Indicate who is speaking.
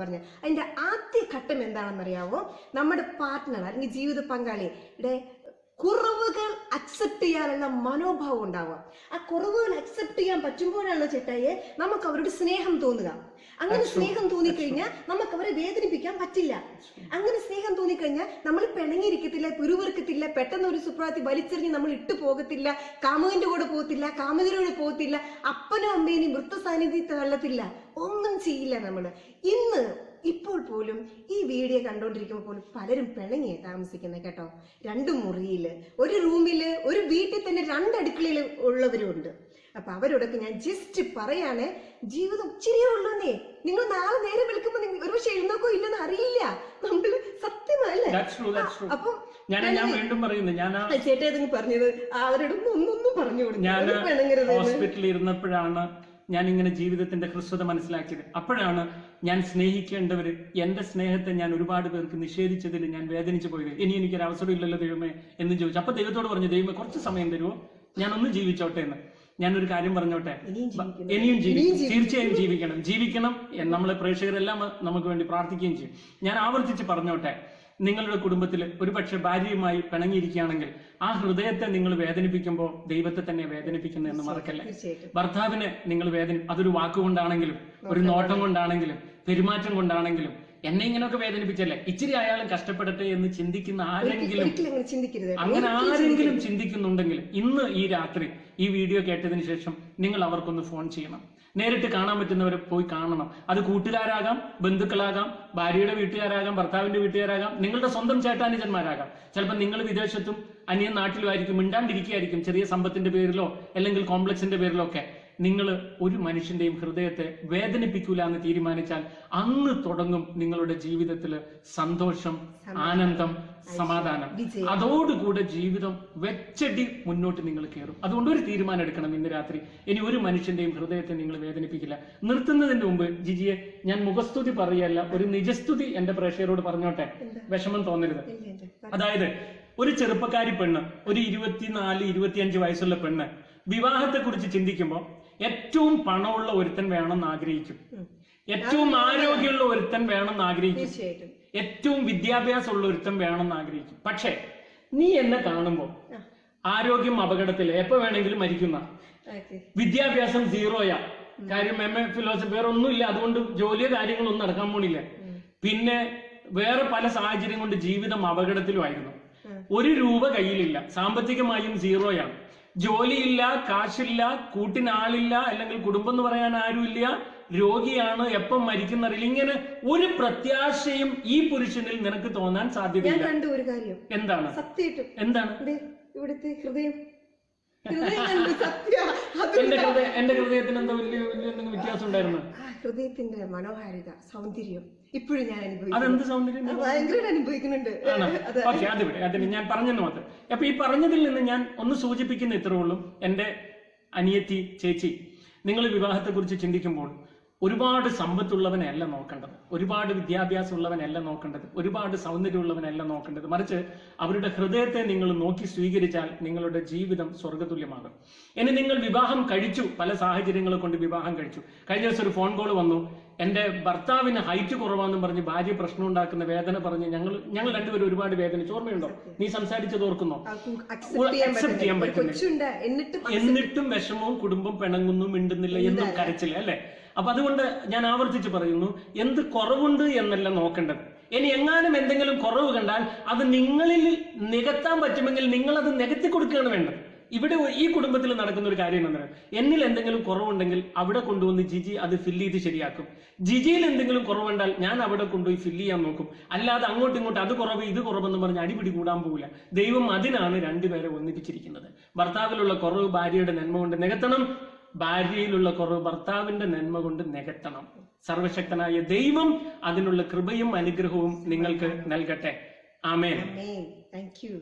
Speaker 1: പറഞ്ഞ. അതിന്റെ ആദ്യ ഘട്ടം എന്താണെന്നറിയാവോ? നമ്മുടെ പാർട്ട്ണർ അല്ലെങ്കിൽ ജീവിത പങ്കാളിയുടെ കുറവുകൾ അക്സെപ്റ്റ് ചെയ്യാനുള്ള മനോഭാവം ഉണ്ടാവുക. ആ കുറവുകൾ അക്സെപ്റ്റ് ചെയ്യാൻ പറ്റുമ്പോഴാണല്ലോ ചേട്ടായെ നമുക്ക് അവരോട് സ്നേഹം തോന്നുക. അങ്ങനെ
Speaker 2: സ്നേഹം തോന്നി
Speaker 1: സ്നേഹം തോന്നിക്കഴിഞ്ഞാൽ നമുക്ക് അവരെ വേദനിപ്പിക്കാൻ പറ്റില്ല. അങ്ങനെ സ്നേഹം തോന്നിക്കഴിഞ്ഞാൽ നമ്മൾ പിണങ്ങിയിരിക്കത്തില്ല പിറുവിറുക്കത്തില്ല പെട്ടെന്ന് ഒരു സുപ്രാത്തി വലിച്ചെറിഞ്ഞ് നമ്മൾ ഇട്ടു പോകത്തില്ല കാമുകന്റെ കൂടെ പോകത്തില്ല കാമുകനോട് പോകത്തില്ല അപ്പനും അമ്മേനെയും വൃത്ത സാന്നിധ്യത്തെ തള്ളത്തില്ല. ഒന്നും ചെയ്യില്ല നമ്മൾ ഇന്ന് ഇപ്പോൾ പോലും ഈ വീഡിയോ കണ്ടുകൊണ്ടിരിക്കുമ്പോൾ പോലും പലരും പിണങ്ങിയ താമസിക്കുന്നത് കേട്ടോ. രണ്ട് മുറിയിൽ ഒരു റൂമിൽ ഒരു വീട്ടിൽ തന്നെ രണ്ട് അടുക്കളയിൽ ഉള്ളവരുണ്ട് അപ്പൊ അവരോടൊക്കെ ഞാൻ ജസ്റ്റ് പറയാണ് ജീവിതം ഇച്ചിരിയേ ഉള്ളൂന്നേ. നിങ്ങൾ നാളെ നേരെ വിളിക്കുമ്പോൾ നിങ്ങൾ ഒരുപക്ഷെ എഴുന്നോക്കോ ഇല്ലെന്ന് അറിയില്ല. നമ്മൾ സത്യമല്ലേ. അപ്പം
Speaker 2: ഞാൻ ഞാൻ വീണ്ടും പറയുന്നു ഞാൻ
Speaker 1: ചേട്ടാ പറഞ്ഞത് അവരോടൊന്നും ഒന്നൊന്നും പറഞ്ഞു കൊടുക്കും.
Speaker 2: ഹോസ്പിറ്റലിൽ ഇരുന്നപ്പോഴാണ് ഞാൻ ഇങ്ങനെ ജീവിതത്തിന്റെ ഹ്രസ്വത മനസ്സിലാക്കിയത്. അപ്പോഴാണ് ഞാൻ സ്നേഹിക്കേണ്ടവര് എന്റെ സ്നേഹത്തെ ഞാൻ ഒരുപാട് പേർക്ക് നിഷേധിച്ചതിൽ ഞാൻ വേദനിച്ചു പോയത്. ഇനി എനിക്കൊരു അവസരം ഇല്ലല്ലോ ദൈവമേ എന്ന് ചോദിച്ചു. അപ്പൊ ദൈവത്തോട് പറഞ്ഞു ദൈവമേ കുറച്ച് സമയം തരുമോ ഞാൻ ഒന്ന് ജീവിച്ചോട്ടെ എന്ന്. ഞാനൊരു കാര്യം പറഞ്ഞോട്ടെ?
Speaker 1: ഇനിയും ജീവിക്കണം.
Speaker 2: തീർച്ചയായും ജീവിക്കണം. ജീവിക്കണം. നമ്മളെ പ്രേക്ഷകരെല്ലാം നമുക്ക് വേണ്ടി പ്രാർത്ഥിക്കുകയും ചെയ്യും. ഞാൻ ആവർത്തിച്ച് പറഞ്ഞോട്ടെ നിങ്ങളുടെ കുടുംബത്തിൽ ഒരുപക്ഷെ ഭാര്യയുമായി പിണങ്ങിയിരിക്കുകയാണെങ്കിൽ ആ ഹൃദയത്തെ നിങ്ങൾ വേദനിപ്പിക്കുമ്പോൾ ദൈവത്തെ തന്നെ വേദനിപ്പിക്കുന്നു എന്ന്
Speaker 1: മറക്കല്ലേ?
Speaker 2: ഭർത്താവിനെ നിങ്ങൾ വേദന അതൊരു വാക്കുകൊണ്ടാണെങ്കിലും ഒരു നോട്ടം കൊണ്ടാണെങ്കിലും പെരുമാറ്റം കൊണ്ടാണെങ്കിലും എന്നെ ഇങ്ങനെയൊക്കെ വേദനിപ്പിച്ചല്ലേ? ഇച്ചിരി അയാളും കഷ്ടപ്പെടട്ടെ എന്ന് ചിന്തിക്കുന്ന ആരെങ്കിലും
Speaker 1: അങ്ങനെ
Speaker 2: ആരെങ്കിലും ചിന്തിക്കുന്നുണ്ടെങ്കിൽ ഇന്ന് ഈ രാത്രി ഈ വീഡിയോ കേട്ടതിന് ശേഷം നിങ്ങൾ അവർക്കൊന്ന് ഫോൺ ചെയ്യണം. നേരിട്ട് കാണാൻ പറ്റുന്നവരെ പോയി കാണണം. അത് കൂട്ടുകാരാകാം ബന്ധുക്കളാകാം ഭാര്യയുടെ വീട്ടുകാരാകാം ഭർത്താവിന്റെ വീട്ടുകാരാകാം നിങ്ങളുടെ സ്വന്തം ചേട്ടാനുജന്മാരാകാം ചിലപ്പോൾ നിങ്ങൾ വിദേശത്തും അന്യ നാട്ടിലുമായിരിക്കും മിണ്ടാണ്ടിരിക്കുകയായിരിക്കും ചെറിയ സമ്പത്തിന്റെ പേരിലോ അല്ലെങ്കിൽ കോംപ്ലക്സിന്റെ പേരിലോ ഒക്കെ. നിങ്ങൾ ഒരു മനുഷ്യന്റെയും ഹൃദയത്തെ വേദനിപ്പിക്കൂല എന്ന് തീരുമാനിച്ചാൽ അന്ന് തുടങ്ങും നിങ്ങളുടെ ജീവിതത്തിൽ സന്തോഷം ആനന്ദം സമാധാനം. അതോടുകൂടെ ജീവിതം വെച്ചടി മുന്നോട്ട് നിങ്ങൾ കയറും അതുകൊണ്ട് ഒരു തീരുമാനം എടുക്കണം ഇന്ന് രാത്രി. ഇനി ഒരു മനുഷ്യന്റെയും ഹൃദയത്തെ നിങ്ങൾ വേദനിപ്പിക്കില്ല. നിർത്തുന്നതിന് മുമ്പ് ജിജിയെ ഞാൻ മുഖസ്തുതി പറയല്ല ഒരു നിജസ്തുതി എന്റെ പ്രേക്ഷകരോട് പറഞ്ഞോട്ടെ? വിഷമം തോന്നരുത്. അതായത് ഒരു ചെറുപ്പക്കാരി പെണ്ണ് ഒരു ഇരുപത്തിനാല് ഇരുപത്തിയഞ്ച് വയസ്സുള്ള പെണ്ണ് വിവാഹത്തെ കുറിച്ച് ചിന്തിക്കുമ്പോൾ ഏറ്റവും പണമുള്ള ഒരുത്തൻ വേണമെന്ന് ആഗ്രഹിക്കും ഏറ്റവും ആരോഗ്യമുള്ള ഒരുത്തൻ വേണമെന്ന് ആഗ്രഹിക്കും ഏറ്റവും വിദ്യാഭ്യാസമുള്ള ഒരുത്തൻ വേണമെന്ന് ആഗ്രഹിക്കും പക്ഷേ നീ എന്നെ കാണുമ്പോൾ ആരോഗ്യം അപകടത്തിൽ എപ്പോ വേണമെങ്കിലും മരിക്കുന്ന. വിദ്യാഭ്യാസം സീറോയാ. കാര്യം എം എ ഫിലോസഫി വേറെ ഒന്നുമില്ല അതുകൊണ്ട് ജോലിയോ കാര്യങ്ങളൊന്നും നടക്കാൻ പോണില്ല. പിന്നെ വേറെ പല സാഹചര്യം കൊണ്ട് ജീവിതം അപകടത്തിലുമായിരുന്നു ഒരു രൂപ കയ്യിലില്ല. സാമ്പത്തികമായും സീറോയാണ്. ജോലിയില്ല കാശില്ല കൂട്ടിനാളില്ല അല്ലെങ്കിൽ കുടുംബം എന്ന് പറയാൻ ആരുമില്ല രോഗിയാണ് എപ്പം മരിക്കുന്നറിയില്ല ഇങ്ങനെ ഒരു പ്രത്യാശയും ഈ പുരുഷനിൽ നിനക്ക് തോന്നാൻ സാധ്യതയില്ല.
Speaker 1: കണ്ട ഒരു കാര്യം.
Speaker 2: എന്താണ്?
Speaker 1: സത്യമായിട്ടും.
Speaker 2: എന്താണ്?
Speaker 1: ഇവിടുത്തെ ഹൃദയം.
Speaker 2: എന്റെ ഹൃദയ എന്റെ ഹൃദയത്തിന് എന്താ വലിയ വലിയ എന്തെങ്കിലും വ്യത്യാസം ഉണ്ടായിരുന്നു?
Speaker 1: ഹൃദയത്തിന്റെ മനോഹാരിത സൗന്ദര്യം ഇപ്പോഴും ഞാൻ
Speaker 2: അതെന്ത് സൗന്ദര്യം?
Speaker 1: ഭയങ്കരമായിട്ട് അനുഭവിക്കുന്നുണ്ട്.
Speaker 2: ആണോ
Speaker 1: അത്.
Speaker 2: ഓക്കെ അത് വിട് അതിന് ഞാൻ പറഞ്ഞെന്ന് മാത്രം. അപ്പൊ ഈ പറഞ്ഞതിൽ നിന്ന് ഞാൻ ഒന്ന് സൂചിപ്പിക്കുന്ന ഇത്രേ ഉള്ളൂ. എന്റെ അനിയത്തി ചേച്ചി നിങ്ങൾ വിവാഹത്തെ കുറിച്ച് ചിന്തിക്കുമ്പോൾ ഒരുപാട് സമ്പത്തുള്ളവനല്ല നോക്കേണ്ടത്. ഒരുപാട് വിദ്യാഭ്യാസം ഉള്ളവനല്ല നോക്കേണ്ടത്. ഒരുപാട് സൗന്ദര്യമുള്ളവനല്ല നോക്കേണ്ടത്. മറിച്ച് അവരുടെ ഹൃദയത്തെ നിങ്ങൾ നോക്കി സ്വീകരിച്ചാൽ നിങ്ങളുടെ ജീവിതം സ്വർഗതുല്യമാകും ഇനി നിങ്ങൾ വിവാഹം കഴിച്ചു. പല സാഹചര്യങ്ങളെ കൊണ്ട് വിവാഹം കഴിച്ചു. കഴിഞ്ഞ ദിവസം ഒരു ഫോൺ കോൾ വന്നു. എന്റെ ഭർത്താവിന് ഹൈറ്റ് കുറവാണെന്നും പറഞ്ഞ് ഭാര്യ പ്രശ്നം ഉണ്ടാക്കുന്ന വേദന പറഞ്ഞ് ഞങ്ങൾ ഞങ്ങൾ രണ്ടുപേരും ഒരുപാട് വേദനിച്ചു. ഓർമ്മയുണ്ടോ? നീ സംസാരിച്ചത് ഓർക്കുന്നോ?
Speaker 1: അക്സെപ്റ്റ് ചെയ്യാൻ പറ്റുന്നില്ല. എന്നിട്ടും
Speaker 2: വിഷമവും കുടുംബം പിണങ്ങുന്നു മിണ്ടുന്നില്ല എന്നും കരച്ചില്ല അല്ലെ? അപ്പൊ അതുകൊണ്ട് ഞാൻ ആവർത്തിച്ച് പറയുന്നു എന്ത് കുറവുണ്ട് എന്നല്ല നോക്കേണ്ടത്. ഇനി എങ്ങാനും എന്തെങ്കിലും കുറവ് കണ്ടാൽ അത് നിങ്ങളിൽ നികത്താൻ പറ്റുമെങ്കിൽ നിങ്ങൾ അത് നികത്തി കൊടുക്കുകയാണ് വേണ്ടത്. ഇവിടെ ഈ കുടുംബത്തിൽ നടക്കുന്ന ഒരു കാര്യം എന്താണ്? എന്നിൽ എന്തെങ്കിലും കുറവുണ്ടെങ്കിൽ അവിടെ കൊണ്ടുവന്ന് ജിജി അത് ഫില്ല് ചെയ്ത് ശരിയാക്കും. ജിജിയിൽ എന്തെങ്കിലും കുറവുണ്ടാൽ ഞാൻ അവിടെ കൊണ്ടുപോയി ഫില്ല് ചെയ്യാൻ നോക്കും. അല്ലാതെ അങ്ങോട്ടും ഇങ്ങോട്ടും അത് കുറവ് ഇത് കുറവെന്ന് പറഞ്ഞ് അടിപിടി കൂടാൻ പോകില്ല ദൈവം അതിനാണ് രണ്ടുപേരെ ഒന്നിപ്പിച്ചിരിക്കുന്നത്. ഭർത്താവിലുള്ള കുറവ് ഭാര്യയുടെ നന്മ കൊണ്ട് നികത്തണം. ഭാര്യയിലുള്ള കുറവ് ഭർത്താവിന്റെ നന്മ കൊണ്ട് നികത്തണം. സർവശക്തനായ ദൈവം അതിനുള്ള കൃപയും അനുഗ്രഹവും നിങ്ങൾക്ക് നൽകട്ടെ. ആമേൻ.
Speaker 1: Thank you.